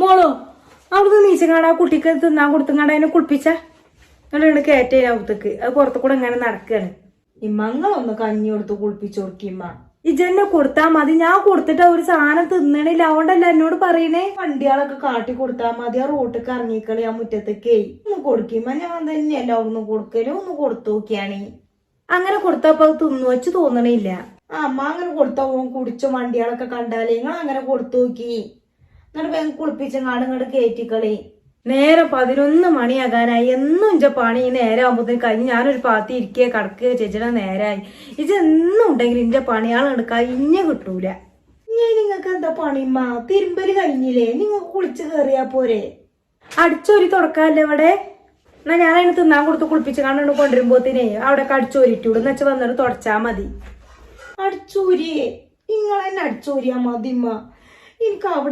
മോളോ അവിടുന്ന് നീച്ചങ്ങാട് ആ കുട്ടിക്ക് തിന്നാൻ കൊടുത്തങ്ങാട് അതിനെ കുളിപ്പിച്ച? എന്നിട്ട് കയറ്റേ അവിടത്തേക്ക് അത് പുറത്തു കൂടെ ഇങ്ങനെ നടക്കാണ്. ഇമ്മങ്ങളൊന്ന് കഞ്ഞി കൊടുത്ത് കുളിപ്പിച്ചോർക്കിമ്മ കൊടുക്കിമ്മ ഇജന്നെ കൊടുത്താ മതി. ഞാൻ കൊടുത്തിട്ട് ഒരു സാധനം തിന്നണില്ല. അതുകൊണ്ടല്ല എന്നോട് പറയണേ? വണ്ടികളൊക്കെ കാട്ടി കൊടുത്താ മതി. ആ റോട്ടിക്ക് ഇറങ്ങിക്കളി ആ മുറ്റത്തേക്കേ. ഒന്ന് കൊടുക്കുമ്പോ ഞാൻ തന്നെയല്ല ഒന്ന് കൊടുക്കലും. ഒന്ന് കൊടുത്തു നോക്കിയാണേ. അങ്ങനെ കൊടുത്തപ്പോ അത് തിന്നു വെച്ച് തോന്നണില്ല. ആ അമ്മ അങ്ങനെ കൊടുത്ത പോകും കുടിച്ച വണ്ടികളൊക്കെ കണ്ടാലേ. നിങ്ങൾ അങ്ങനെ കൊടുത്തു നോക്കി. എന്നിട്ട് വേഗം കുളിപ്പിച്ചങ്ങാട് ഇങ്ങോട്ട് കയറ്റിക്കളി നേരെ പതിനൊന്ന് മണിയാകാനായി. എന്നും ഇഞ്ച പണി ഈ നേരം ആകുമ്പോഴത്തേക്ക് കഴിഞ്ഞ് ഞാനൊരു പാത്തി ഇരിക്കുക കിടക്കുക ചേച്ചിയുടെ നേരായി. ഇത് എന്നും ഉണ്ടെങ്കിൽ ഇന്റെ പണിയാളുണ്ട് കഴിഞ്ഞ കിട്ടൂല. ഞാൻ നിങ്ങൾക്ക് എന്താ പണിമ്മ തിരുമ്പൽ കഴിഞ്ഞില്ലേ? നിങ്ങൾക്ക് കുളിച്ച് കയറിയാ പോരെ. അടിച്ചോരി തുടക്കാല്ലേ ഇവിടെ? എന്നാ ഞാൻ അതിന് തിന്നാൻ കൊടുത്ത് കുളിപ്പിച്ച് കാണുന്നു കൊണ്ടുവരുമ്പോത്തിനെ അവിടെ അടിച്ചോരിട്ടൂടെ എന്ന് വെച്ചാൽ വന്നിട്ട് തുടച്ചാ മതി. അടിച്ചൂരിയേ. നിങ്ങളെന്നെ അടിച്ചോരിയാ മതിമ്മ എനിക്ക് അവിടെ